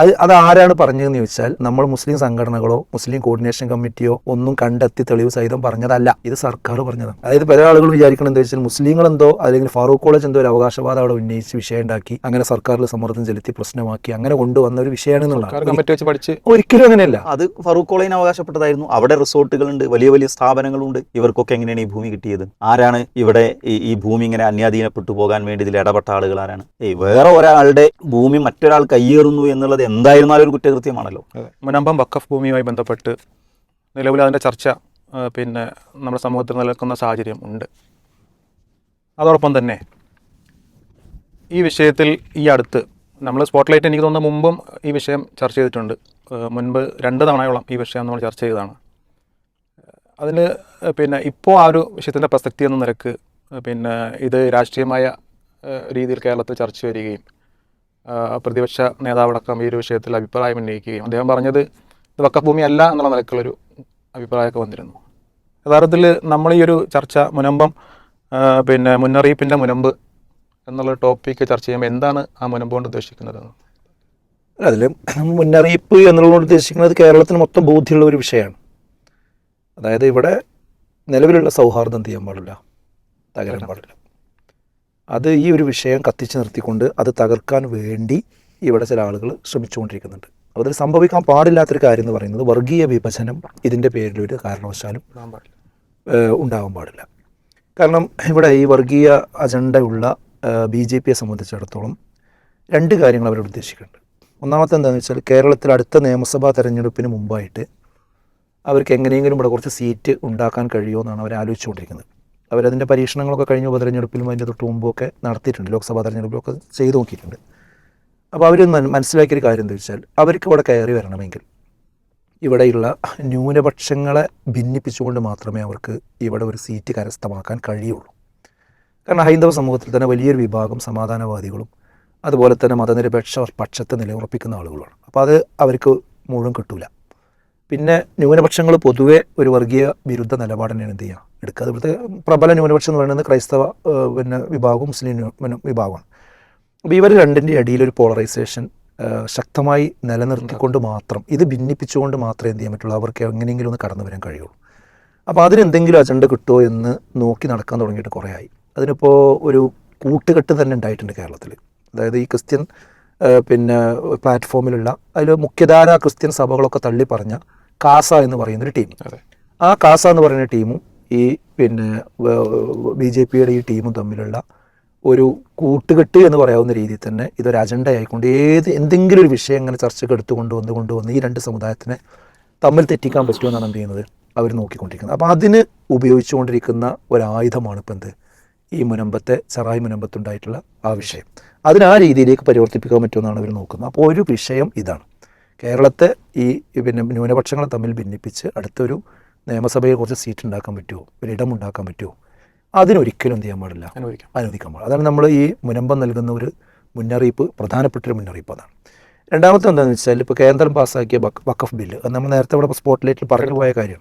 അത് അത് ആരാണ് പറഞ്ഞതെന്ന് ചോദിച്ചാൽ നമ്മൾ മുസ്ലിം സംഘടനകളോ മുസ്ലിം കോർഡിനേഷൻ കമ്മിറ്റിയോ ഒന്നും കണ്ടെത്തി തെളിവ് സഹിതം പറഞ്ഞതല്ല. ഇത് സർക്കാർ പറഞ്ഞതാണ്. അതായത് പല ആളുകൾ വിചാരിക്കണം എന്താ വെച്ചാൽ മുസ്ലിങ്ങൾ എന്തോ അല്ലെങ്കിൽ ഫാറൂഖ് കോളേജ് എന്തോ ഒരു അവകാശവാദം അവിടെ ഉന്നയിച്ച് വിഷയം ഉണ്ടാക്കി അങ്ങനെ സർക്കാരിൽ സമ്മർദ്ദം ചെലുത്തി പ്രശ്നമാക്കി അങ്ങനെ കൊണ്ടുവന്ന ഒരു വിഷയമാണെന്നുള്ളതാണ് ഒരിക്കലും അങ്ങനെയല്ല. അത് ഫറൂഖ് കോളേജിന് അവകാശപ്പെട്ടതായിരുന്നു. അവിടെ റിസോർട്ടുകളുണ്ട് വലിയ വലിയ സ്ഥാപനങ്ങളുണ്ട്. ഇവർക്കൊക്കെ എങ്ങനെയാണ് ഈ ഭൂമി കിട്ടിയത്? ആരാണ് ഇവിടെ ഈ ഭൂമി ഇങ്ങനെ അന്യാധീനപ്പെട്ടു പോകാൻ വേണ്ടി ഇതിൽ ഇടപെട്ട ആളുകൾ ആരാണ്? ഏയ് വേറെ ഒരാളുടെ ഭൂമി മറ്റൊരാൾ കയ്യേറുന്നു എന്നുള്ളത് എന്തായിരുന്നാലും ഒരു കുറ്റകൃത്യമാണല്ലോ. മുനമ്പം വക്കഫ് ഭൂമിയുമായി ബന്ധപ്പെട്ട് നിലവിൽ അതിന്റെ ചർച്ച പിന്നെ നമ്മുടെ സമൂഹത്തിൽ നിലനിൽക്കുന്ന സാഹചര്യം ഉണ്ട്. അതോടൊപ്പം തന്നെ ഈ വിഷയത്തിൽ ഈ അടുത്ത് നമ്മൾ സ്പോട്ട്ലൈറ്റ് എനിക്ക് തോന്നുന്ന മുമ്പും ഈ വിഷയം ചർച്ച ചെയ്തിട്ടുണ്ട്. മുൻപ് രണ്ട് തവണയോളം ഈ വിഷയം നമ്മൾ ചർച്ച ചെയ്തതാണ്. അതിൽ പിന്നെ ഇപ്പോൾ ആ ഒരു വിഷയത്തിന്റെ പ്രസക്തി എന്ന നിരക്ക് പിന്നെ ഇത് രാഷ്ട്രീയമായ രീതിയിൽ കേരളത്തിൽ ചർച്ച വരികയും പ്രതിപക്ഷ നേതാവടക്കം ഈ ഒരു വിഷയത്തിൽ അഭിപ്രായം ഉന്നയിക്കുകയും അദ്ദേഹം പറഞ്ഞത് ഇത് വക്കഫ് ഭൂമി അല്ല എന്നുള്ള നിലക്കുള്ളൊരു അഭിപ്രായമൊക്കെ വന്നിരുന്നു. യഥാർത്ഥത്തിൽ നമ്മൾ ഈ ഒരു ചർച്ച മുനമ്പം പിന്നെ മുന്നറിയിപ്പിന്റെ മുനമ്പ് എന്നുള്ള ടോപ്പിക്ക് ചർച്ച ചെയ്യുമ്പോൾ എന്താണ് ആ മുനമ്പ് കൊണ്ട് ഉദ്ദേശിക്കുന്നത്? അതിൽ മുന്നറിയിപ്പ് എന്നുള്ളതുകൊണ്ട് ഉദ്ദേശിക്കുന്നത് കേരളത്തിന് മൊത്തം ബോധ്യമുള്ള ഒരു വിഷയമാണ്. അതായത് ഇവിടെ നിലവിലുള്ള സൗഹാർദ്ദം ചെയ്യാൻ പാടില്ല? തകരാൻ. പാടില്ല. അത് ഈ ഒരു വിഷയം കത്തിച്ച് നിർത്തിക്കൊണ്ട് അത് തകർക്കാൻ വേണ്ടി ഇവിടെ ചില ആളുകൾ ശ്രമിച്ചുകൊണ്ടിരിക്കുന്നുണ്ട്. അപ്പോൾ അതിൽ സംഭവിക്കാൻ പാടില്ലാത്തൊരു കാര്യം എന്ന് പറയുന്നത് വർഗീയ വിഭജനം ഇതിന്റെ പേരിൽ ഒരു കാരണവശാലും ഉണ്ടാകാൻ ഉണ്ടാവാൻ പാടില്ല. കാരണം ഇവിടെ ഈ വർഗീയ അജണ്ടയുള്ള ബി ജെ പിയെ സംബന്ധിച്ചിടത്തോളം രണ്ട് കാര്യങ്ങൾ അവർ ഉദ്ദേശിക്കുന്നുണ്ട്. ഒന്നാമത്തെ എന്താണെന്ന് വെച്ചാൽ കേരളത്തിൽ അടുത്ത നിയമസഭാ തെരഞ്ഞെടുപ്പിന് മുമ്പായിട്ട് അവർക്ക് എങ്ങനെയെങ്കിലും ഇവിടെ കുറച്ച് സീറ്റ് ഉണ്ടാക്കാൻ കഴിയുമോ എന്നാണ് അവർ ആലോചിച്ചുകൊണ്ടിരിക്കുന്നത്. അവരതിന്റെ പരീക്ഷണങ്ങളൊക്കെ കഴിഞ്ഞ ഉപതെരഞ്ഞെടുപ്പിലും അതിന്റെ തൊട്ട് മുമ്പൊക്കെ നടത്തിയിട്ടുണ്ട്. ലോക്സഭാ തെരഞ്ഞെടുപ്പിലൊക്കെ ചെയ്തു നോക്കിയിട്ടുണ്ട്. അപ്പോൾ അവർ മനസ്സിലാക്കിയൊരു കാര്യം എന്താ വെച്ചാൽ അവർക്ക് ഇവിടെ കയറി വരണമെങ്കിൽ ഇവിടെയുള്ള ന്യൂനപക്ഷങ്ങളെ ഭിന്നിപ്പിച്ചുകൊണ്ട് മാത്രമേ അവർക്ക് ഇവിടെ ഒരു സീറ്റ് കരസ്ഥമാക്കാൻ കഴിയുള്ളൂ. കാരണം ഹൈന്ദവ സമൂഹത്തിൽ തന്നെ വലിയൊരു വിഭാഗം സമാധാനവാദികളും അതുപോലെ തന്നെ മതനിരപേക്ഷ പക്ഷത്തെ നിലയുറപ്പിക്കുന്ന ആളുകളാണ് അപ്പോൾ അത് അവർക്ക് മുഴുവൻ കിട്ടൂല. പിന്നെ ന്യൂനപക്ഷങ്ങൾ പൊതുവെ ഒരു വർഗീയ വിരുദ്ധ നിലപാട് തന്നെയാണ് എന്ത് ചെയ്യുക എടുക്കുക. ഇവിടുത്തെ പ്രബല ന്യൂനപക്ഷം എന്ന് പറയുന്നത് ക്രൈസ്തവ പിന്നെ വിഭാഗവും മുസ്ലിം പിന്നെ വിഭാഗമാണ്. അപ്പോൾ ഇവർ രണ്ടിന്റെ ഇടയിൽ ഒരു പോളറൈസേഷൻ ശക്തമായി നിലനിർത്തിക്കൊണ്ട് മാത്രം ഇത് ഭിന്നിപ്പിച്ചുകൊണ്ട് മാത്രമേ എന്ത് ചെയ്യാൻ പറ്റുള്ളൂ. അവർക്ക് എങ്ങനെയെങ്കിലും ഒന്ന് കടന്നു വരാൻ കഴിയുള്ളൂ. അപ്പോൾ അതിനെന്തെങ്കിലും അജണ്ട കിട്ടുമോ എന്ന് നോക്കി നടക്കാൻ തുടങ്ങിയിട്ട് കുറേ ആയി അതിനിപ്പോൾ ഒരു കൂട്ടുകെട്ട് തന്നെ ഉണ്ടായിട്ടുണ്ട് കേരളത്തിൽ അതായത് ഈ ക്രിസ്ത്യൻ പിന്നെ പ്ലാറ്റ്ഫോമിലുള്ള അതിൽ മുഖ്യധാര ക്രിസ്ത്യൻ സഭകളൊക്കെ തള്ളി പറഞ്ഞ കാസ എന്ന് പറയുന്നൊരു ടീം ആ കാസ എന്ന് പറയുന്ന ടീമും ഈ പിന്നെ ബി ജെ പിയുടെ ഈ ടീമും തമ്മിലുള്ള ഒരു കൂട്ടുകെട്ട് എന്ന് പറയാവുന്ന രീതിയിൽ തന്നെ ഇതൊരു അജണ്ട ആയിക്കൊണ്ട് ഏത് എന്തെങ്കിലും ഒരു വിഷയം ഇങ്ങനെ ചർച്ചയ്ക്ക് എടുത്തു കൊണ്ടുവന്ന് കൊണ്ടുവന്ന് ഈ രണ്ട് സമുദായത്തിനെ തമ്മിൽ തെറ്റിക്കാൻ പറ്റുമെന്നാണ് എന്ത് ചെയ്യുന്നത് അവർ നോക്കിക്കൊണ്ടിരിക്കുന്നത്. അപ്പോൾ അതിന് ഉപയോഗിച്ചുകൊണ്ടിരിക്കുന്ന ഒരായുധമാണ് ഇപ്പം എന്ത്? ഈ മുനമ്പത്തെ ചെറായി മുനമ്പത്തുണ്ടായിട്ടുള്ള ആ വിഷയം. അതിന് ആ രീതിയിലേക്ക് പരിവർത്തിപ്പിക്കാൻ പറ്റുമെന്നാണ് അവർ നോക്കുന്നത്. അപ്പോൾ ഒരു വിഷയം ഇതാണ്. കേരളത്തെ ഈ പിന്നെ ന്യൂനപക്ഷങ്ങളെ തമ്മിൽ ഭിന്നിപ്പിച്ച് അടുത്തൊരു നിയമസഭയിൽ കുറച്ച് സീറ്റ് ഉണ്ടാക്കാൻ പറ്റുമോ ഒരിടം ഉണ്ടാക്കാൻ പറ്റുമോ അതിനൊരിക്കലും എന്ത് ചെയ്യാൻ പാടില്ല. അനുവദിക്കാൻ പാടില്ല. അതാണ് നമ്മൾ ഈ മുനമ്പം നൽകുന്ന ഒരു മുന്നറിയിപ്പ് പ്രധാനപ്പെട്ട ഒരു മുന്നറിയിപ്പ് അതാണ്. രണ്ടാമത്തെ എന്താണെന്ന് വെച്ചാൽ ഇപ്പോൾ കേന്ദ്രം പാസ്സാക്കിയ വക്കഫ് ബില്ല്. അത് നമ്മൾ നേരത്തെ ഇവിടെ സ്പോട്ട് ലൈറ്റിൽ പറഞ്ഞു പോയ കാര്യം.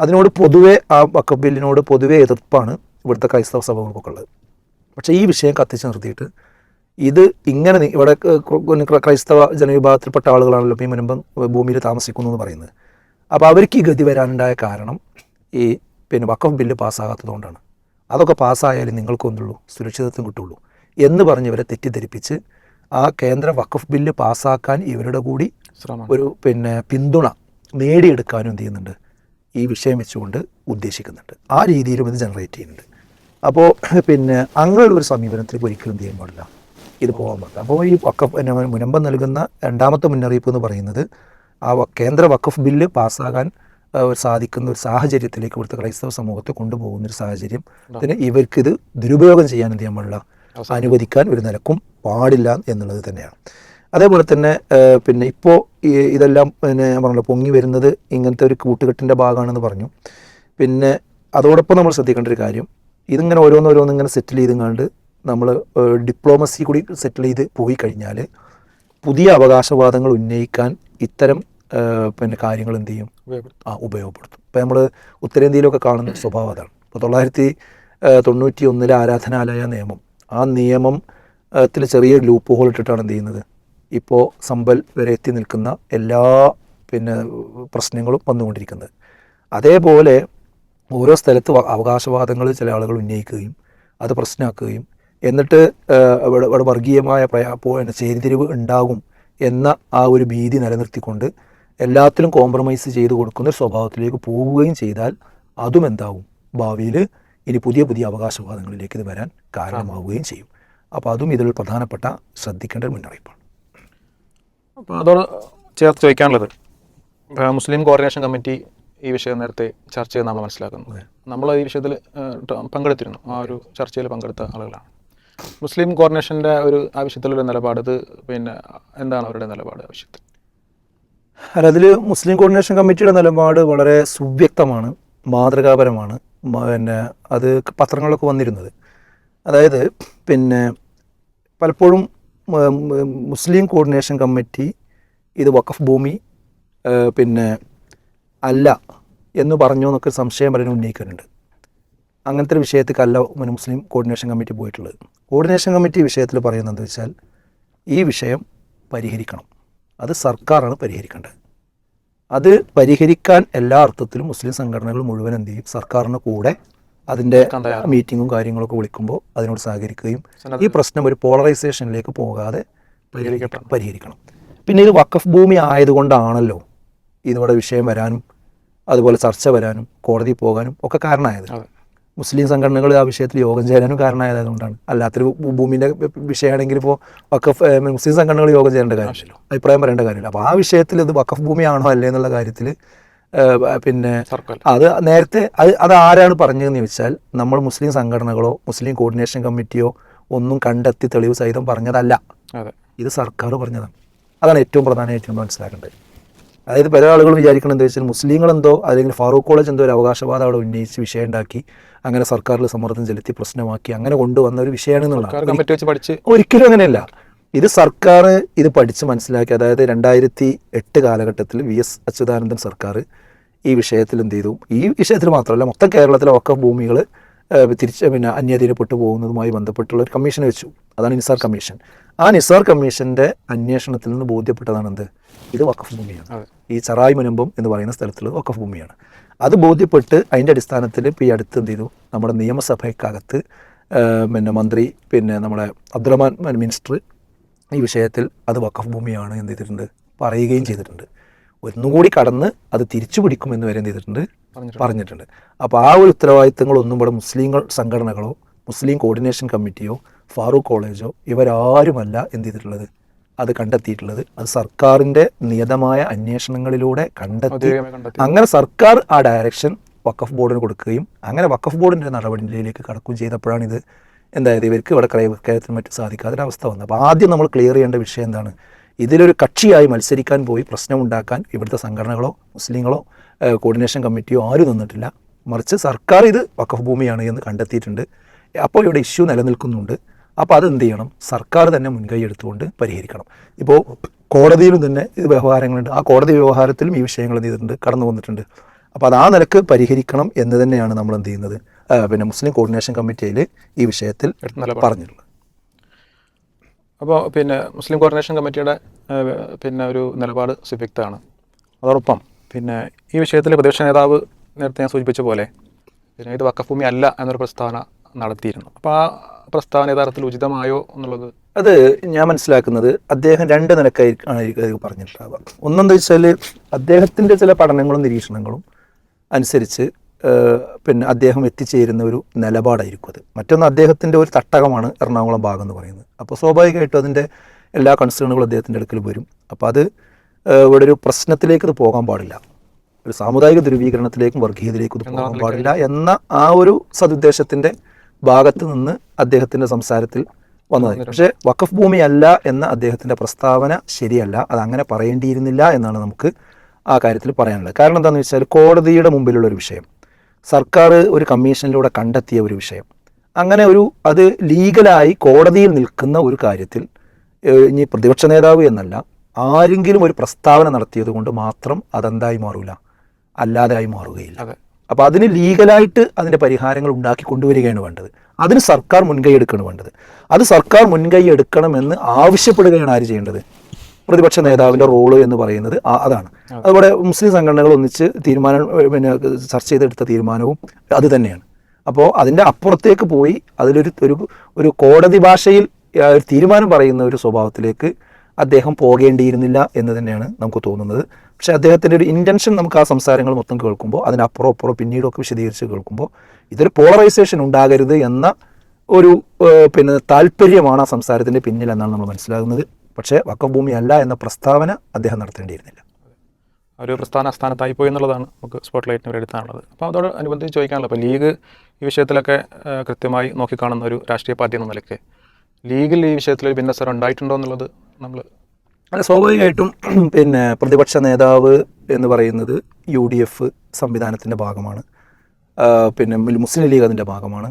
അതിനോട് പൊതുവെ ആ വക്കഫ് ബില്ലിനോട് പൊതുവെ എതിർപ്പാണ് ഇവിടുത്തെ ക്രൈസ്തവ സഭകൾക്കൊക്കെ ഉള്ളത്. പക്ഷേ ഈ വിഷയം കത്തിച്ച് നിർത്തിയിട്ട് ഇത് ഇങ്ങനെ ഇവിടെ ക്രൈസ്തവ ജനവിഭാഗത്തിൽപ്പെട്ട ആളുകളാണല്ലോ ഈ മുൻപ് ഭൂമിയിൽ താമസിക്കുന്നു എന്ന് പറയുന്നത്. അപ്പോൾ അവർക്ക് ഈ ഗതി വരാനുണ്ടായ കാരണം ഈ പിന്നെ വക്കഫ് ബില്ല് പാസ്സാകാത്തതുകൊണ്ടാണ്. അതൊക്കെ പാസ്സായാലും നിങ്ങൾക്കൊന്നുള്ളൂ സുരക്ഷിതത്വം കിട്ടുള്ളൂ എന്ന് പറഞ്ഞ് ഇവരെ തെറ്റിദ്ധരിപ്പിച്ച് ആ കേന്ദ്ര വഖഫ് ബില്ല് പാസ്സാക്കാൻ ഇവരുടെ കൂടി ഒരു പിന്നെ പിന്തുണ നേടിയെടുക്കാനും എന്ത് ചെയ്യുന്നുണ്ട്? ഈ വിഷയം വെച്ചുകൊണ്ട് ഉദ്ദേശിക്കുന്നുണ്ട്. ആ രീതിയിലും ഇത് ജനറേറ്റ് ചെയ്യുന്നുണ്ട്. അപ്പോൾ പിന്നെ അങ്ങനെയുള്ള ഒരു സമീപനത്തിലേക്ക് ഒരിക്കലും എന്ത് ചെയ്യാൻ പാടില്ല. ഇത് പോകാൻ പറ്റും അപ്പോൾ ഈ വക്കഫ് മുനമ്പം നൽകുന്ന രണ്ടാമത്തെ മുന്നറിയിപ്പ് എന്ന് പറയുന്നത് ആ കേന്ദ്ര വക്കഫ് ബില്ല് പാസ്സാകാൻ സാധിക്കുന്ന ഒരു സാഹചര്യത്തിലേക്ക് ഇവിടുത്തെ ക്രൈസ്തവ സമൂഹത്തെ കൊണ്ടുപോകുന്ന ഒരു സാഹചര്യം. പിന്നെ ഇവർക്കിത് ദുരുപയോഗം ചെയ്യാൻ എന്ത് ചെയ്യാൻ അനുവദിക്കാൻ ഒരു നിലക്കും പാടില്ല എന്നുള്ളത് തന്നെയാണ്. അതേപോലെ തന്നെ പിന്നെ ഇപ്പോൾ ഇതെല്ലാം പിന്നെ ഞാൻ പറഞ്ഞല്ലോ പൊങ്ങി വരുന്നത് ഇങ്ങനത്തെ ഒരു കൂട്ടുകെട്ടിന്റെ ഭാഗമാണെന്ന് പറഞ്ഞു. പിന്നെ അതോടൊപ്പം നമ്മൾ ശ്രദ്ധിക്കേണ്ട ഒരു കാര്യം ഇതിങ്ങനെ ഓരോന്നോരോന്ന് ഇങ്ങനെ സെറ്റിൽ ചെയ്തുകൊണ്ട് നമ്മൾ ഡിപ്ലോമസി കൂടി സെറ്റിൽ ചെയ്ത് പോയി കഴിഞ്ഞാൽ പുതിയ അവകാശവാദങ്ങൾ ഉന്നയിക്കാൻ ഇത്തരം പിന്നെ കാര്യങ്ങൾ എന്ത് ചെയ്യും? ആ ഉപയോഗപ്പെടുത്തും. ഇപ്പോൾ നമ്മൾ ഉത്തരേന്ത്യയിലൊക്കെ കാണുന്ന സ്വഭാവം അതാണ്. ഇപ്പോൾ തൊള്ളായിരത്തി തൊണ്ണൂറ്റി ഒന്നിലെ ആരാധനാലയ നിയമം. ആ നിയമം ത്തിൽ ചെറിയ ലൂപ്പ് ഹോൾ ഇട്ടിട്ടാണ് എന്ത് ചെയ്യുന്നത്? ഇപ്പോൾ സമ്പൽ വരെ എത്തി നിൽക്കുന്ന എല്ലാ പിന്നെ പ്രശ്നങ്ങളും വന്നുകൊണ്ടിരിക്കുന്നത്. അതേപോലെ ഓരോ സ്ഥലത്ത് അവകാശവാദങ്ങൾ ചില ആളുകൾ ഉന്നയിക്കുകയും അത് പ്രശ്നമാക്കുകയും എന്നിട്ട് അവിടെ ഇവിടെ ഇവിടെ വർഗീയമായ പ്രയാ ചേരിതിരിവ് ഉണ്ടാകും എന്ന ആ ഒരു ഭീതി നിലനിർത്തിക്കൊണ്ട് എല്ലാത്തിലും കോംപ്രമൈസ് ചെയ്ത് കൊടുക്കുന്ന ഒരു സ്വഭാവത്തിലേക്ക് പോവുകയും ചെയ്താൽ അതും എന്താവും? ഭാവിയിൽ ഇനി പുതിയ പുതിയ അവകാശവാദങ്ങളിലേക്ക് ഇത് വരാൻ കാരണമാവുകയും ചെയ്യും. അപ്പോൾ അതും ഇതിൽ പ്രധാനപ്പെട്ട ശ്രദ്ധിക്കേണ്ട ഒരു മുന്നറിയിപ്പാണ്. അപ്പോൾ അതോട് ചേർത്ത് ചോദിക്കാനുള്ളത്. മുസ്ലിം കോർഡിനേഷൻ കമ്മിറ്റി ഈ വിഷയം നേരത്തെ ചർച്ച ചെയ്ത് നമ്മൾ മനസ്സിലാക്കുന്നത് നമ്മൾ ഈ വിഷയത്തിൽ പങ്കെടുത്തിരുന്നു. ആ ഒരു ചർച്ചയിൽ പങ്കെടുത്ത ആളുകളാണ്. മുസ്ലിം കോർണേഷന്റെ ഒരു ആവശ്യത്തിലൊരു നിലപാട് ഇത് പിന്നെ എന്താണ് അവരുടെ നിലപാട് ആവശ്യത്തിൽ? അല്ല അതിൽ മുസ്ലിം കോർഡിനേഷൻ കമ്മിറ്റിയുടെ നിലപാട് വളരെ സുവ്യക്തമാണ് മാതൃകാപരമാണ് പിന്നെ അത് പത്രങ്ങളൊക്കെ വന്നിരുന്നത്. അതായത് പിന്നെ പലപ്പോഴും മുസ്ലിം കോർഡിനേഷൻ കമ്മിറ്റി ഇത് വഖഫ് ഭൂമി പിന്നെ അല്ല എന്ന് പറഞ്ഞോ എന്നൊക്കെ സംശയം പലരും ഉന്നയിക്കാറുണ്ട് അങ്ങനത്തെ ഒരു വിഷയത്തേക്കല്ല മുൻ മുസ്ലിം കോർഡിനേഷൻ കമ്മിറ്റി പോയിട്ടുള്ളത്. കോർഡിനേഷൻ കമ്മിറ്റി വിഷയത്തിൽ പറയുന്നത് എന്താ വെച്ചാൽ ഈ വിഷയം പരിഹരിക്കണം. അത് സർക്കാരാണ് പരിഹരിക്കേണ്ടത്. അത് പരിഹരിക്കാൻ എല്ലാ അർത്ഥത്തിലും മുസ്ലിം സംഘടനകൾ മുഴുവൻ എന്ത് ചെയ്യും? സർക്കാരിന് കൂടെ അതിന്റെ മീറ്റിങ്ങും കാര്യങ്ങളൊക്കെ വിളിക്കുമ്പോൾ അതിനോട് സഹകരിക്കുകയും ഈ പ്രശ്നം ഒരു പോളറൈസേഷനിലേക്ക് പോകാതെ പരിഹരിക്കണം പരിഹരിക്കണം. പിന്നെ ഇത് വക്കഫ് ഭൂമി ആയതുകൊണ്ടാണല്ലോ ഇതിവിടെ വിഷയം വരാനും അതുപോലെ ചർച്ച വരാനും കോടതി പോകാനും ഒക്കെ കാരണമായത്. മുസ്ലിം സംഘടനകൾ ആ വിഷയത്തിൽ യോഗം ചേരാനും കാരണമായതുകൊണ്ടാണ് അല്ലാത്തൊരു ഭൂമിന്റെ വിഷയമാണെങ്കിൽ ഇപ്പോൾ വക്കഫ് മുസ്ലിം സംഘടനകൾ യോഗം ചെയ്യേണ്ട കാര്യമില്ല അഭിപ്രായം പറയേണ്ട കാര്യമില്ല. അപ്പോൾ ആ വിഷയത്തിൽ ഇത് വക്കഫ് ഭൂമിയാണോ അല്ലേ എന്നുള്ള കാര്യത്തിൽ പിന്നെ അത് നേരത്തെ അത് അത് ആരാണ് പറഞ്ഞതെന്ന് ചോദിച്ചാൽ നമ്മൾ മുസ്ലിം സംഘടനകളോ മുസ്ലിം കോർഡിനേഷൻ കമ്മിറ്റിയോ ഒന്നും കണ്ടെത്തി തെളിവ് സഹിതം പറഞ്ഞതല്ല. ഇത് സർക്കാർ പറഞ്ഞതാണ്. അതാണ് ഏറ്റവും പ്രധാനമായിട്ട് നമ്മൾ മനസ്സിലാക്കേണ്ടത്. അതായത് പല ആളുകളും വിചാരിക്കണം എന്താ വെച്ചാൽ മുസ്ലിങ്ങൾ എന്തോ അല്ലെങ്കിൽ ഫാറൂഖ് കോളേജ് എന്തോ ഒരു അവകാശവാദം അവിടെ ഉന്നയിച്ച് വിഷയം ഉണ്ടാക്കി അങ്ങനെ സർക്കാരിൽ സമ്മർദ്ദം ചെലുത്തി പ്രശ്നമാക്കി അങ്ങനെ കൊണ്ടുവന്ന ഒരു പഠിച്ച്. ഒരിക്കലും അങ്ങനെയല്ല. ഇത് സർക്കാർ ഇത് പഠിച്ച് മനസ്സിലാക്കി അതായത് രണ്ടായിരത്തി എട്ട് കാലഘട്ടത്തിൽ വി എസ് അച്യുതാനന്ദൻ സർക്കാർ ഈ വിഷയത്തിൽ എന്ത് ചെയ്തു? ഈ വിഷയത്തിൽ മാത്രമല്ല മൊത്തം കേരളത്തിലെ ഒക്കെ ഭൂമികൾ തിരിച്ച് പിന്നെ അന്യാധീനപ്പെട്ടു പോകുന്നതുമായി ബന്ധപ്പെട്ടുള്ള ഒരു കമ്മീഷൻ വെച്ചു. അതാണ് നിസാർ കമ്മീഷൻ. ആ നിസാർ കമ്മീഷന്റെ അന്വേഷണത്തിൽ നിന്ന് ബോധ്യപ്പെട്ടതാണ് എന്ത് ഇത് വഖഫ് ഭൂമിയാണ്. ഈ ചറായ് മുനമ്പം എന്ന് പറയുന്ന സ്ഥലത്തുള്ള വഖഫ് ഭൂമിയാണ്. അത് ബോധ്യപ്പെട്ട് അതിന്റെ അടിസ്ഥാനത്തിൽ ഇപ്പോൾ ഈ അടുത്ത് എന്ത് ചെയ്തു? നമ്മുടെ നിയമസഭയ്ക്കകത്ത് പിന്നെ മന്ത്രി പിന്നെ നമ്മുടെ അബ്ദുറഹ്മാൻ മിനിസ്റ്റർ ഈ വിഷയത്തിൽ അത് വഖഫ് ഭൂമിയാണ് എന്ത് ചെയ്തിട്ടുണ്ട്? പറയുകയും ചെയ്തിട്ടുണ്ട്. ഒന്നുകൂടി കടന്ന് അത് തിരിച്ചു പിടിക്കുമെന്ന് വരെ എന്ത് ചെയ്തിട്ടുണ്ട്? പറഞ്ഞിട്ടുണ്ട്. പറഞ്ഞിട്ടുണ്ട്. അപ്പോൾ ആ ഒരു ഉത്തരവാദിത്തങ്ങളൊന്നും ഇവിടെ മുസ്ലിങ്ങൾ സംഘടനകളോ മുസ്ലിം കോർഡിനേഷൻ കമ്മിറ്റിയോ ഫാറൂഖ് കോളേജോ ഇവരാരുമല്ല എന്ത് ചെയ്തിട്ടുള്ളത് അത് കണ്ടെത്തിയിട്ടുള്ളത്. അത് സർക്കാരിന്റെ നിയതമായ അന്വേഷണങ്ങളിലൂടെ കണ്ടെത്തി. അങ്ങനെ സർക്കാർ ആ ഡയറക്ഷൻ വക്കഫ് ബോർഡിന് കൊടുക്കുകയും അങ്ങനെ വക്കഫ് ബോർഡിന്റെ നടപടിയിലേക്ക് കടക്കുകയും ചെയ്തപ്പോഴാണ് ഇത് എന്തായത്? ഇവർക്ക് ഇവിടെ ക്രയവിക്രയത്തിന് മറ്റും സാധിക്കാത്ത ഒരു അവസ്ഥ വന്നത് അപ്പോൾ ആദ്യം നമ്മൾ ക്ലിയർ ചെയ്യേണ്ട വിഷയം എന്താണ്? ഇതിലൊരു കക്ഷിയായി മത്സരിക്കാൻ പോയി പ്രശ്നമുണ്ടാക്കാൻ ഇവിടുത്തെ സംഘടനകളോ മുസ്ലിങ്ങളോ കോർഡിനേഷൻ കമ്മിറ്റിയോ ആരും നിന്നിട്ടില്ല. മറിച്ച് സർക്കാർ ഇത് വക്കഫ് ഭൂമിയാണ് എന്ന് കണ്ടെത്തിയിട്ടുണ്ട്. അപ്പോൾ ഇവിടെ ഇഷ്യൂ നിലനിൽക്കുന്നുണ്ട്. അപ്പോൾ അത് എന്ത് ചെയ്യണം? സർക്കാർ തന്നെ മുൻകൈ എടുത്തുകൊണ്ട് പരിഹരിക്കണം. ഇപ്പോൾ കോടതിയിലും തന്നെ ഇത് വ്യവഹാരങ്ങളുണ്ട്. ആ കോടതി വ്യവഹാരത്തിലും ഈ വിഷയങ്ങൾ എന്ത് ചെയ്തിട്ടുണ്ട്? കടന്നു വന്നിട്ടുണ്ട്. അപ്പോൾ അത് ആ നിലയ്ക്ക് പരിഹരിക്കണം എന്ന് തന്നെയാണ് നമ്മൾ എന്ത് ചെയ്യുന്നത്? പിന്നെ മുസ്ലിം കോർഡിനേഷൻ കമ്മിറ്റിയിൽ ഈ വിഷയത്തിൽ. പറഞ്ഞിട്ടുള്ളത്. അപ്പോൾ പിന്നെ മുസ്ലിം കോർഡിനേഷൻ കമ്മിറ്റിയുടെ പിന്നെ ഒരു നിലപാട് സുവ്യക്തമാണ്. അതോടൊപ്പം പിന്നെ ഈ വിഷയത്തിൽ പ്രതിപക്ഷ നേതാവ് നേരത്തെ ഞാൻ സൂചിപ്പിച്ച പോലെ പിന്നെ ഇത് വക്കഭൂമി അല്ല എന്നൊരു പ്രസ്താവന നടത്തിയിരുന്നു. അപ്പോൾ ആ പ്രസ്താവന യഥാർത്ഥത്തിൽ ഉചിതമായോ എന്നുള്ളത്? അത് ഞാൻ മനസ്സിലാക്കുന്നത് അദ്ദേഹം രണ്ട് നിലക്കായി ആണ് ഇത് പറഞ്ഞിട്ടുണ്ടാവുക. ഒന്നെന്താ വെച്ചാൽ അദ്ദേഹത്തിന്റെ ചില പഠനങ്ങളും നിരീക്ഷണങ്ങളും അനുസരിച്ച് പിന്നെ അദ്ദേഹം എത്തിച്ചേരുന്ന ഒരു നിലപാടായിരിക്കും അത്. മറ്റൊന്ന് അദ്ദേഹത്തിന്റെ ഒരു തട്ടകമാണ് എറണാകുളം ഭാഗം എന്ന് പറയുന്നത്. അപ്പോൾ സ്വാഭാവികമായിട്ടും അതിന്റെ എല്ലാ കൺസേണുകളും അദ്ദേഹത്തിന്റെ അടുക്കൽ വരും. അപ്പോൾ അത് ഇവിടെ ഒരു പ്രശ്നത്തിലേക്ക് ഇത് പോകാൻ പാടില്ല. ഒരു സാമുദായിക ധ്രുവീകരണത്തിലേക്കും വർഗീയതയിലേക്കും ഇത് പോകാൻ പാടില്ല എന്ന ആ ഒരു സതുദ്ദേശത്തിന്റെ ഭാഗത്ത് നിന്ന് അദ്ദേഹത്തിന്റെ സംസാരത്തിൽ വന്നത് പക്ഷേ വഖഫ് ഭൂമി അല്ല എന്ന അദ്ദേഹത്തിന്റെ പ്രസ്താവന ശരിയല്ല. അത് അങ്ങനെ പറയേണ്ടിയിരുന്നില്ല എന്നാണ് നമുക്ക് ആ കാര്യത്തിൽ പറയാനുള്ളത്. കാരണം എന്താണെന്ന് വെച്ചാൽ കോടതിയുടെ മുമ്പിലുള്ള ഒരു വിഷയം സർക്കാർ ഒരു കമ്മീഷനിലൂടെ കണ്ടെത്തിയ ഒരു വിഷയം അങ്ങനെ ഒരു അത് ലീഗലായി കോടതിയിൽ നിൽക്കുന്ന ഒരു കാര്യത്തിൽ ഇനി പ്രതിപക്ഷ നേതാവ് എന്നല്ല ആരെങ്കിലും ഒരു പ്രസ്താവന നടത്തിയത് കൊണ്ട് മാത്രം അതെന്തായി മാറൂല അല്ലാതായി മാറുകയില്ല. അപ്പോൾ അതിന് ലീഗലായിട്ട് അതിന്റെ പരിഹാരങ്ങൾ ഉണ്ടാക്കി കൊണ്ടുവരികയാണ് വേണ്ടത്. അതിന് സർക്കാർ മുൻകൈ എടുക്കുകയാണ് വേണ്ടത്. അത് സർക്കാർ മുൻകൈ എടുക്കണമെന്ന് ആവശ്യപ്പെടുകയാണ് ആര് ചെയ്യേണ്ടത്? പ്രതിപക്ഷ നേതാവിന്റെ റോൾ എന്ന് പറയുന്നത് അതാണ്. അതുപോലെ മുസ്ലിം സംഘടനകൾ ഒന്നിച്ച് തീരുമാനം പിന്നെ ചർച്ച ചെയ്തെടുത്ത തീരുമാനവും അത് തന്നെയാണ്. അപ്പോൾ അതിന്റെ അപ്പുറത്തേക്ക് പോയി അതിലൊരു ഒരു ഒരു കോടതി ഭാഷയിൽ തീരുമാനം പറയുന്ന ഒരു സ്വഭാവത്തിലേക്ക് അദ്ദേഹം പോകേണ്ടിയിരുന്നില്ല എന്ന് തന്നെയാണ് നമുക്ക് തോന്നുന്നത്. പക്ഷേ അദ്ദേഹത്തിന്റെ ഒരു ഇന്റൻഷൻ നമുക്ക് ആ സംസാരങ്ങൾ മൊത്തം കേൾക്കുമ്പോൾ അതിനപ്പുറം അപ്പുറം പിന്നീടൊക്കെ വിശദീകരിച്ച് കേൾക്കുമ്പോൾ ഇതൊരു പോളറൈസേഷൻ ഉണ്ടാകരുത് എന്ന ഒരു പിന്നെ താല്പര്യമാണ് ആ സംസാരത്തിന്റെ പിന്നിൽ എന്നാണ് നമ്മൾ മനസ്സിലാകുന്നത്. പക്ഷേ വക്കഭൂമി അല്ല എന്ന പ്രസ്താവന അദ്ദേഹം നടത്തേണ്ടിയിരുന്നില്ല. ഒരു പ്രസ്ഥാന സ്ഥാനത്തായി പോയി എന്നുള്ളതാണ് നമുക്ക് സ്പോട്ട് ലൈറ്റിന് ഒരു എടുത്താണുള്ളത് അപ്പോൾ അതോട് അനുബന്ധിച്ച് ചോദിക്കാനുള്ളത് അപ്പോൾ ലീഗ് ഈ വിഷയത്തിലൊക്കെ കൃത്യമായി നോക്കിക്കാണുന്ന ഒരു രാഷ്ട്രീയ പാർട്ടി എന്ന നിലയ്ക്ക് ലീഗിൽ ഈ വിഷയത്തിൽ ഒരു ഭിന്നസ്വരം ഉണ്ടായിട്ടുണ്ടോ എന്നുള്ളത് നമ്മൾ അല്ല സ്വാഭാവികമായിട്ടും പിന്നെ പ്രതിപക്ഷ നേതാവ് എന്ന് പറയുന്നത് യു ഡി എഫ് സംവിധാനത്തിന്റെ ഭാഗമാണ്. പിന്നെ മുസ്ലിം ലീഗ് അതിന്റെ ഭാഗമാണ്.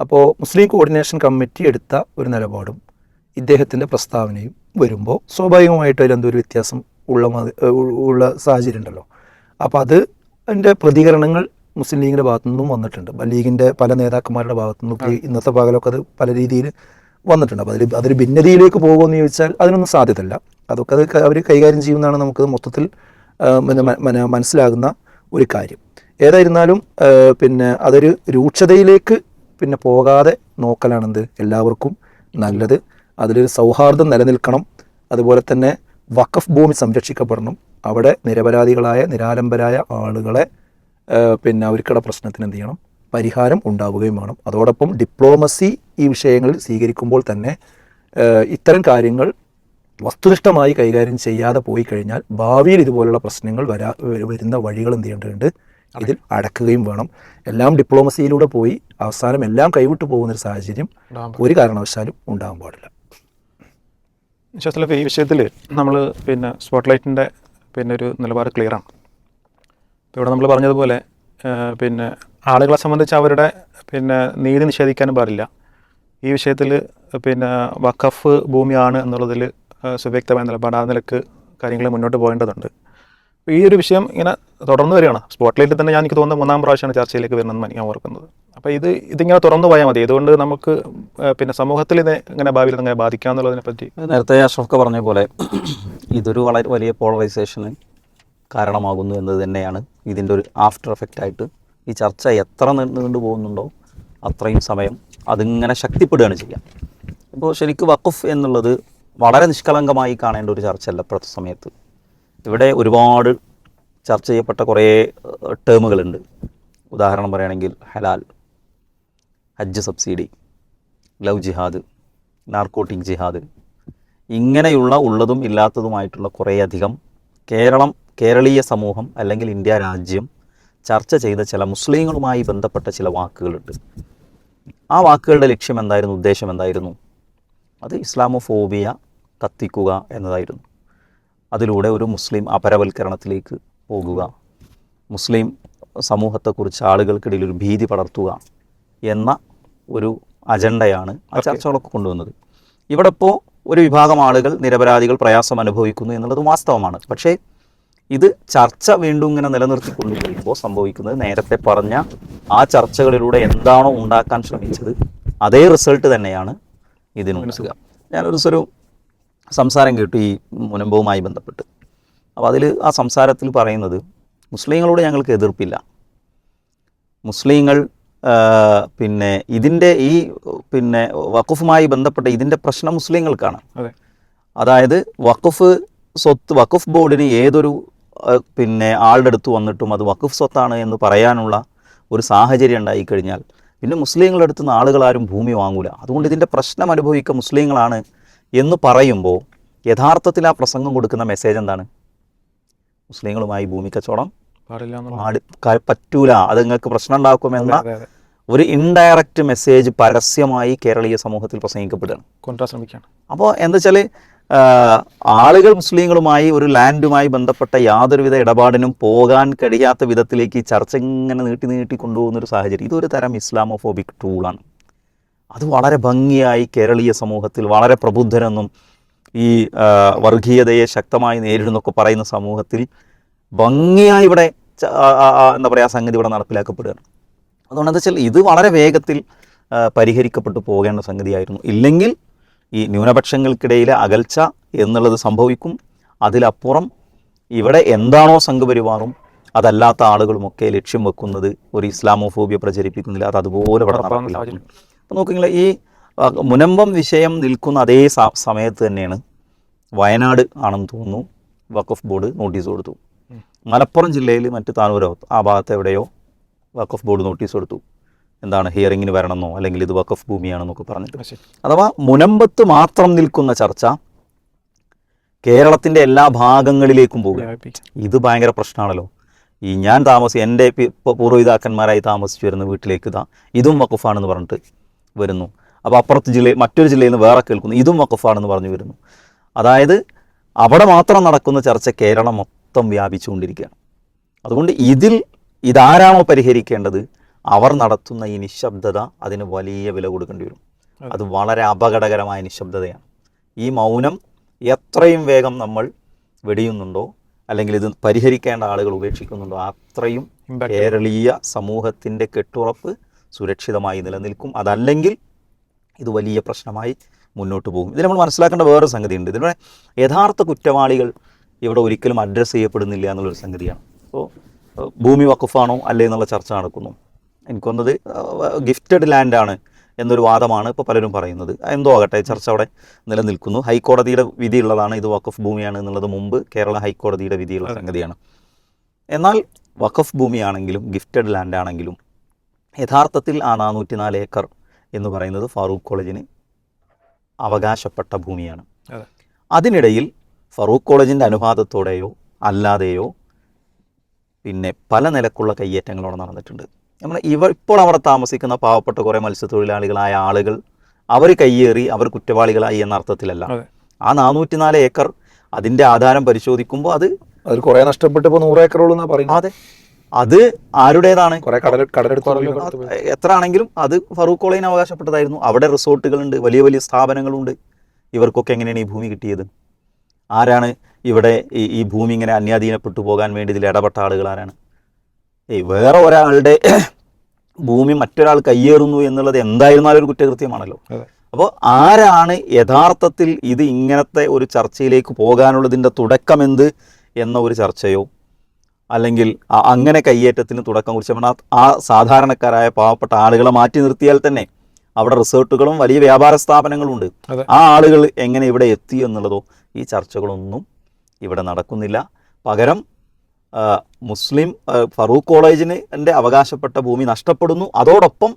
അപ്പോൾ മുസ്ലിം കോർഡിനേഷൻ കമ്മിറ്റി എടുത്ത ഒരു നിലപാടും ഇദ്ദേഹത്തിന്റെ പ്രസ്താവനയും വരുമ്പോൾ സ്വാഭാവികമായിട്ടും അതിലെന്തോ ഒരു വ്യത്യാസം ഉള്ള ഉള്ള സാഹചര്യം ഉണ്ടല്ലോ. അപ്പോൾ അത് അതിന്റെ പ്രതികരണങ്ങൾ മുസ്ലിം ലീഗിന്റെ ഭാഗത്തു നിന്നും വന്നിട്ടുണ്ട്. ലീഗിന്റെ പല നേതാക്കന്മാരുടെ ഭാഗത്തു നിന്നും ഇന്നത്തെ പകലൊക്കെ അത് പല രീതിയിൽ വന്നിട്ടുണ്ട്. അപ്പോൾ അതിൽ അതൊരു ഭിന്നതയിലേക്ക് പോകുമെന്ന് ചോദിച്ചാൽ അതിനൊന്നും സാധ്യതല്ല അതൊക്കെ അത് അവർ കൈകാര്യം ചെയ്യുമെന്നാണ് നമുക്ക് മൊത്തത്തിൽ മനസ്സിലാകുന്ന ഒരു കാര്യം. ഏതായിരുന്നാലും പിന്നെ അതൊരു രൂക്ഷതയിലേക്ക് പിന്നെ പോകാതെ നോക്കലാണെന്ത്? എല്ലാവർക്കും നല്ലത്. അതിലൊരു സൗഹാർദ്ദം നിലനിൽക്കണം. അതുപോലെ തന്നെ വഖഫ് ഭൂമി സംരക്ഷിക്കപ്പെടണം. അവിടെ നിരപരാധികളായ നിരാലംബരായ ആളുകളെ പിന്നെ അവർക്കുള്ള പ്രശ്നത്തിന് എന്ത് ചെയ്യണം? പരിഹാരം ഉണ്ടാവുകയും വേണം. അതോടൊപ്പം ഡിപ്ലോമസി ഈ വിഷയങ്ങളിൽ സ്വീകരിക്കുമ്പോൾ തന്നെ ഇത്തരം കാര്യങ്ങൾ വസ്തുനിഷ്ഠമായി കൈകാര്യം ചെയ്യാതെ പോയി കഴിഞ്ഞാൽ ഭാവിയിൽ ഇതുപോലുള്ള പ്രശ്നങ്ങൾ വരാ വരുന്ന വഴികൾ എന്ത് ചെയ്യേണ്ടതുണ്ട്? ഇതിൽ അടക്കുകയും വേണം. എല്ലാം ഡിപ്ലോമസിയിലൂടെ പോയി അവസാനം എല്ലാം കൈവിട്ടു പോകുന്ന ഒരു സാഹചര്യം ഒരു കാരണവശാലും ഉണ്ടാകാൻ പാടില്ല. ഈ വിഷയത്തിൽ നമ്മൾ പിന്നെ സ്പോട്ട്ലൈറ്റിന്റെ പിന്നെ ഒരു നിലപാട് ക്ലിയറാണ് ഇപ്പോൾ ഇവിടെ നമ്മൾ പറഞ്ഞതുപോലെ പിന്നെ ആളുകളെ സംബന്ധിച്ച് അവരുടെ പിന്നെ നീതി നിഷേധിക്കാനും പാടില്ല. ഈ വിഷയത്തിൽ പിന്നെ വഖഫ് ഭൂമിയാണ് എന്നുള്ളതിൽ സുവ്യക്തമായ നിലപാട് ആ നിലയ്ക്ക് കാര്യങ്ങൾ മുന്നോട്ട് പോകേണ്ടതുണ്ട്. ഈ ഒരു വിഷയം ഇങ്ങനെ തുടർന്ന് വരികയാണ്. സ്പോട്ട് ലൈറ്റിൽ തന്നെ ഞാൻ എനിക്ക് തോന്നുന്ന മൂന്നാം പ്രാവശ്യമാണ് ചർച്ചയിലേക്ക് വരുന്നതെന്ന് ഞാൻ ഓർക്കുന്നത്. അപ്പോൾ ഇത് ഇതിങ്ങനെ തുറന്നു പോയാൽ മതി. ഇതുകൊണ്ട് നമുക്ക് പിന്നെ സമൂഹത്തിൽ ഇത് ഇങ്ങനെ ഭാവിയിൽ ഇങ്ങനെ ബാധിക്കുക എന്നുള്ളതിനെ പറ്റി നേരത്തെ അഷ്റഫ് പറഞ്ഞ പോലെ ഇതൊരു വളരെ വലിയ പോളറൈസേഷന് കാരണമാകുന്നു എന്നത് തന്നെയാണ് ഇതിന്റെ ഒരു ആഫ്റ്റർ എഫക്റ്റ് ആയിട്ട് ഈ ചർച്ച എത്ര നീണ്ടു പോകുന്നുണ്ടോ അത്രയും സമയം അതിങ്ങനെ ശക്തിപ്പെടുകയാണ് ചെയ്യുക. ഇപ്പോൾ ശരിക്കും വഖഫ് എന്നുള്ളത് വളരെ നിഷ്കളങ്കമായി കാണേണ്ട ഒരു ചർച്ചയല്ല ഇപ്പോഴത്തെ സമയത്ത്. ഇവിടെ ഒരുപാട് ചർച്ച ചെയ്യപ്പെട്ട കുറേ ടേമുകളുണ്ട്. ഉദാഹരണം പറയുകയാണെങ്കിൽ ഹലാൽ ഹജ്ജ് സബ്സിഡി ലവ് ജിഹാദ് നാർക്കോട്ടിക് ജിഹാദ്. ഇങ്ങനെയുള്ള ഉള്ളതും ഇല്ലാത്തതുമായിട്ടുള്ള കുറേയധികം കേരളം കേരളീയ സമൂഹം അല്ലെങ്കിൽ ഇന്ത്യ രാജ്യം ചർച്ച ചെയ്ത ചില മുസ്ലിങ്ങളുമായി ബന്ധപ്പെട്ട ചില വാക്കുകളുണ്ട്. ആ വാക്കുകളുടെ ലക്ഷ്യം എന്തായിരുന്നു? ഉദ്ദേശം എന്തായിരുന്നു? അത് ഇസ്ലാമോഫോബിയ കത്തിക്കുക എന്നതായിരുന്നു. അതിലൂടെ ഒരു മുസ്ലിം അപരവൽക്കരണത്തിലേക്ക് പോകുക മുസ്ലിം സമൂഹത്തെക്കുറിച്ച് ആളുകൾക്കിടയിൽ ഒരു ഭീതി പടർത്തുക എന്ന ഒരു അജണ്ടയാണ് ആ ചർച്ചകളൊക്കെ കൊണ്ടുവന്നത്. ഇവിടെ ഇപ്പോൾ ഒരു വിഭാഗം ആളുകൾ നിരപരാധികൾ പ്രയാസം അനുഭവിക്കുന്നു എന്നുള്ളത് വാസ്തവമാണ്. പക്ഷേ ഇത് ചർച്ച വീണ്ടും ഇങ്ങനെ നിലനിർത്തിക്കൊണ്ടു കഴിയുമ്പോൾ സംഭവിക്കുന്നത് നേരത്തെ പറഞ്ഞ ആ ചർച്ചകളിലൂടെ എന്താണോ ഉണ്ടാക്കാൻ ശ്രമിച്ചത് അതേ റിസൾട്ട് തന്നെയാണ് ഇതിനുണ്ടാകുക ഞാനൊരു ഒരു സംസാരം കേട്ടു ഈ മുനമ്പവുമായി ബന്ധപ്പെട്ട്. അപ്പോൾ അതിൽ ആ സംസാരത്തിൽ പറയുന്നത് മുസ്ലിങ്ങളോട് ഞങ്ങൾക്ക് എതിർപ്പില്ല. മുസ്ലിങ്ങൾ പിന്നെ ഇതിന്റെ ഈ പിന്നെ വഖഫുമായി ബന്ധപ്പെട്ട ഇതിന്റെ പ്രശ്നം മുസ്ലിങ്ങൾക്കാണ്. അതായത് വഖഫ് സ്വത്ത് വഖഫ് ബോർഡിന് ഏതൊരു പിന്നെ ആളുടെ അടുത്ത് വന്നിട്ടും അത് വഖഫ് സ്വത്താണ് എന്ന് പറയാനുള്ള ഒരു സാഹചര്യം ഉണ്ടായിക്കഴിഞ്ഞാൽ പിന്നെ മുസ്ലിങ്ങളുടെ അടുത്ത് നിന്ന് ആളുകളാരും ഭൂമി വാങ്ങൂല. അതുകൊണ്ട് ഇതിന്റെ പ്രശ്നം അനുഭവിക്കുക മുസ്ലിങ്ങളാണ് എന്ന് പറയുമ്പോൾ യഥാർത്ഥത്തിൽ ആ പ്രസംഗം കൊടുക്കുന്ന മെസ്സേജ് എന്താണ്? മുസ്ലിങ്ങളുമായി ഭൂമി കച്ചവടം പാടില്ല പറ്റൂല. അത് നിങ്ങൾക്ക് പ്രശ്നം ഉണ്ടാക്കുമെന്ന ഒരു ഇൻഡയറക്റ്റ് മെസ്സേജ് പരസ്യമായി കേരളീയ സമൂഹത്തിൽ പ്രസംഗിക്കപ്പെടുകയാണ്. കൊണ്ടുവരാൻ ശ്രമിക്കുകയാണ്. അപ്പോൾ എന്താ വെച്ചാൽ ആളുകൾ മുസ്ലിങ്ങളുമായി ഒരു ലാൻഡുമായി ബന്ധപ്പെട്ട യാതൊരുവിധ ഇടപാടിനും പോകാൻ കഴിയാത്ത വിധത്തിലേക്ക് ചർച്ച ഇങ്ങനെ നീട്ടി നീട്ടി കൊണ്ടുപോകുന്ന ഒരു സാഹചര്യം. ഇതൊരു തരം ഇസ്ലാമോഫോബിക് ടൂളാണ്. അത് വളരെ ഭംഗിയായി കേരളീയ സമൂഹത്തിൽ വളരെ പ്രബുദ്ധരെന്നും ഈ വർഗീയതയെ ശക്തമായി നേരിടുന്നൊക്കെ പറയുന്ന സമൂഹത്തിൽ ഭംഗിയായി ഇവിടെ എന്താ പറയുക സംഗതി ഇവിടെ നടപ്പിലാക്കപ്പെടുകയാണ്. അതുകൊണ്ട് എന്താ വെച്ചാൽ ഇത് വളരെ വേഗത്തിൽ പരിഹരിക്കപ്പെട്ടു പോകേണ്ട സംഗതിയായിരുന്നു. ഇല്ലെങ്കിൽ ഈ ന്യൂനപക്ഷങ്ങൾക്കിടയിലെ അകൽച്ച എന്നുള്ളത് സംഭവിക്കും. അതിലപ്പുറം ഇവിടെ എന്താണോ സംഘപരിവാറും അതല്ലാത്ത ആളുകളുമൊക്കെ ലക്ഷ്യം വെക്കുന്നത് ഒരു ഇസ്ലാമോഫോബിയ പ്രചരിപ്പിക്കുന്നില്ല. അത് അതുപോലെ ഇവിടെ നടപ്പിലാക്കും അപ്പോൾ നോക്കിങ്ങളെ ഈ മുനമ്പം വിഷയം നിൽക്കുന്ന അതേ സ- സമയത്ത് തന്നെയാണ് വയനാട് ആണെന്ന് തോന്നുന്നു. വഖഫ് ബോർഡ് നോട്ടീസ് കൊടുത്തു. മലപ്പുറം ജില്ലയിൽ മറ്റ് താനൂരോ ആ ഭാഗത്ത് എവിടെയോ വഖഫ് ബോർഡ് നോട്ടീസ് കൊടുത്തു. എന്താണ് ഹിയറിങ്ങിന് വരണമെന്നോ അല്ലെങ്കിൽ ഇത് വക്കഫ് ഭൂമിയാണെന്നൊക്കെ പറഞ്ഞിട്ട്. അഥവാ മുനമ്പത്ത് മാത്രം നിൽക്കുന്ന ചർച്ച കേരളത്തിന്റെ എല്ലാ ഭാഗങ്ങളിലേക്കും പോകുക. ഇത് ഭയങ്കര പ്രശ്നമാണല്ലോ. ഈ ഞാൻ താമസി എന്റെ പൂർവപിതാക്കന്മാരായി താമസിച്ചു വരുന്ന വീട്ടിലേക്ക് ഇതാ ഇതും വക്കഫാണെന്ന് പറഞ്ഞിട്ട് വരുന്നു. അപ്പോൾ അപ്പുറത്ത് ജില്ല മറ്റൊരു ജില്ലയിൽ നിന്ന് വേറെ കേൾക്കുന്നു. ഇതും വക്കഫാണെന്ന് പറഞ്ഞു വരുന്നു. അതായത് അവിടെ മാത്രം നടക്കുന്ന ചർച്ച കേരളം മൊത്തം വ്യാപിച്ചുകൊണ്ടിരിക്കുകയാണ്. അതുകൊണ്ട് ഇതിൽ ഇതാരാണോ പരിഹരിക്കേണ്ടത്? അവർ നടത്തുന്ന ഈ നിശബ്ദത അതിന് വലിയ വില കൊടുക്കേണ്ടി വരും. അത്. വളരെ അപകടകരമായ നിശബ്ദതയാണ്. ഈ മൗനം എത്രയും വേഗം നമ്മൾ വെടിയുന്നുണ്ടോ അല്ലെങ്കിൽ ഇത് പരിഹരിക്കേണ്ട ആളുകൾ ഉപേക്ഷിക്കുന്നുണ്ടോ അത്രയും. കേരളീയ സമൂഹത്തിന്റെ കെട്ടുറപ്പ് സുരക്ഷിതമായി നിലനിൽക്കും. അതല്ലെങ്കിൽ ഇത് വലിയ പ്രശ്നമായി മുന്നോട്ട് പോകും. ഇത് നമ്മൾ മനസ്സിലാക്കേണ്ട വേറൊരു സംഗതിയുണ്ട്. ഇതിലൂടെ യഥാർത്ഥ കുറ്റവാളികൾ ഇവിടെ ഒരിക്കലും അഡ്രസ്സ് ചെയ്യപ്പെടുന്നില്ല എന്നുള്ളൊരു സംഗതിയാണ്. അപ്പോൾ ഭൂമി വക്കുഫാണോ അല്ലേ എന്നുള്ള ചർച്ച നടക്കുന്നു. എനിക്ക് വന്നത് ഗിഫ്റ്റഡ് ലാൻഡാണ് എന്നൊരു വാദമാണ് ഇപ്പോൾ പലരും പറയുന്നത്. എന്തോ ആകട്ടെ ചർച്ച അവിടെ നിലനിൽക്കുന്നു. ഹൈക്കോടതിയുടെ വിധിയുള്ളതാണ് ഇത് വഖഫ് ഭൂമിയാണ് എന്നുള്ളത് മുമ്പ് കേരള ഹൈക്കോടതിയുടെ വിധിയുള്ള സംഗതിയാണ്. എന്നാൽ വഖഫ് ഭൂമിയാണെങ്കിലും ഗിഫ്റ്റഡ് ലാൻഡ് ആണെങ്കിലും യഥാർത്ഥത്തിൽ ആ നാനൂറ്റി നാല് ഏക്കർ എന്ന് പറയുന്നത് ഫാറൂഖ് കോളേജിന് അവകാശപ്പെട്ട ഭൂമിയാണ്. അതിനിടയിൽ ഫറൂഖ് കോളേജിന്റെ അനുവാദത്തോടെയോ അല്ലാതെയോ പിന്നെ പല നിലക്കുള്ള കയ്യേറ്റങ്ങളോടെ നടന്നിട്ടുണ്ട്. നമ്മൾ ഇവ ഇപ്പോൾ അവിടെ താമസിക്കുന്ന പാവപ്പെട്ട കുറേ മത്സ്യത്തൊഴിലാളികളായ ആളുകൾ അവർ കയ്യേറി അവർ കുറ്റവാളികളായി എന്ന അർത്ഥത്തിലല്ല. ആ നാനൂറ്റി നാല് ഏക്കർ അതിന്റെ ആധാരം പരിശോധിക്കുമ്പോൾ അത് അതിൽ കുറേ നഷ്ടപ്പെട്ട് ഇപ്പോൾ നൂറ് ഏക്കറോളം എന്നാ പറയുന്നത്. അതെ. അത് ആരുടേതാണ്. എത്ര ആണെങ്കിലും അത് ഫറൂഖ് കോളേജിന് അവകാശപ്പെട്ടതായിരുന്നു. അവിടെ റിസോർട്ടുകളുണ്ട് വലിയ വലിയ സ്ഥാപനങ്ങളുണ്ട്. ഇവർക്കൊക്കെ എങ്ങനെയാണ് ഈ ഭൂമി കിട്ടിയത്? ആരാണ് ഇവിടെ ഈ ഈ ഭൂമി ഇങ്ങനെ അന്യാധീനപ്പെട്ടു പോകാൻ വേണ്ടി ഇതിൽ ഇടപെട്ട ആളുകൾ ആരാണ്? ഏയ് വേറെ ഒരാളുടെ ഭൂമി മറ്റൊരാൾ കയ്യേറുന്നു എന്നുള്ളത് എന്തായിരുന്നാലും ഒരു കുറ്റകൃത്യമാണല്ലോ. അപ്പോൾ ആരാണ് യഥാർത്ഥത്തിൽ ഇത് ഇങ്ങനത്തെ ഒരു ചർച്ചയിലേക്ക് പോകാനുള്ളതിന്റെ തുടക്കമെന്ത് എന്ന ഒരു ചർച്ചയോ? അല്ലെങ്കിൽ അങ്ങനെ കയ്യേറ്റത്തിന് തുടക്കം കുറിച്ച് ആ സാധാരണക്കാരായ പാവപ്പെട്ട ആളുകളെ മാറ്റി നിർത്തിയാൽ തന്നെ അവിടെ റിസോർട്ടുകളും വലിയ വ്യാപാര സ്ഥാപനങ്ങളുണ്ട്. ഉണ്ട് ആ ആളുകൾ എങ്ങനെ ഇവിടെ എത്തി എന്നുള്ളതോ ഈ ചർച്ചകളൊന്നും ഇവിടെ നടക്കുന്നില്ല. പകരം മുസ്ലിം ഫറൂഖ് കോളേജിന് എന്റെ അവകാശപ്പെട്ട ഭൂമി നഷ്ടപ്പെടുന്നു. അതോടൊപ്പം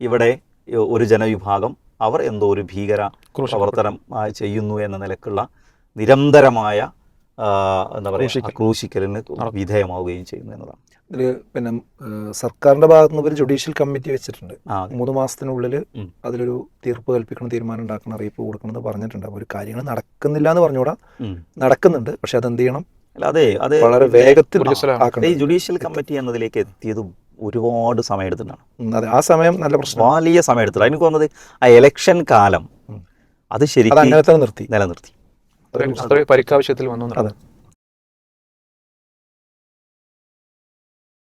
ഇവിടെ ഒരു ജനവിഭാഗം അവർ എന്തോ ഒരു ഭീകര പ്രവർത്തനം ചെയ്യുന്നു എന്ന നിലക്കുള്ള നിരന്തരമായ എന്താ പറയുക. ക്രൂശിക്കലിന് വിധേയമാവുകയും ചെയ്യുന്നു എന്നതാണ്. ഇതിൽ പിന്നെ സർക്കാരിന്റെ ഭാഗത്ത് നിന്ന് ഒരു ജുഡീഷ്യൽ കമ്മിറ്റി വെച്ചിട്ടുണ്ട്. മൂന്ന് മാസത്തിനുള്ളിൽ അതിലൊരു തീർപ്പ് കൽപ്പിക്കണം തീരുമാനം ഉണ്ടാക്കണം അറിയിപ്പ് കൊടുക്കണം എന്ന് പറഞ്ഞിട്ടുണ്ട്. അപ്പോൾ ഒരു കാര്യങ്ങൾ നടക്കുന്നില്ല എന്ന് പറഞ്ഞുകൂടാ? നടക്കുന്നുണ്ട്. പക്ഷെ അതെന്ത് ചെയ്യണം? അല്ല അതെ അത് വളരെ വേഗത്തിൽ ഈ ജുഡീഷ്യൽ കമ്മിറ്റി എന്നതിലേക്ക് എത്തിയത് ഒരുപാട് സമയം എടുത്തിട്ടാണ്. അതെ ആ സമയം നല്ല പ്രശ്നം വലിയ സമയം എടുത്തിട്ട് എനിക്ക് തോന്നുന്നത് ആ ഇലക്ഷൻ കാലം. അത് ശരി ശരിക്കും നിർത്തി. നിലനിർത്തി. പരിക്കാവശ്യത്തിൽ വന്നു അതെ.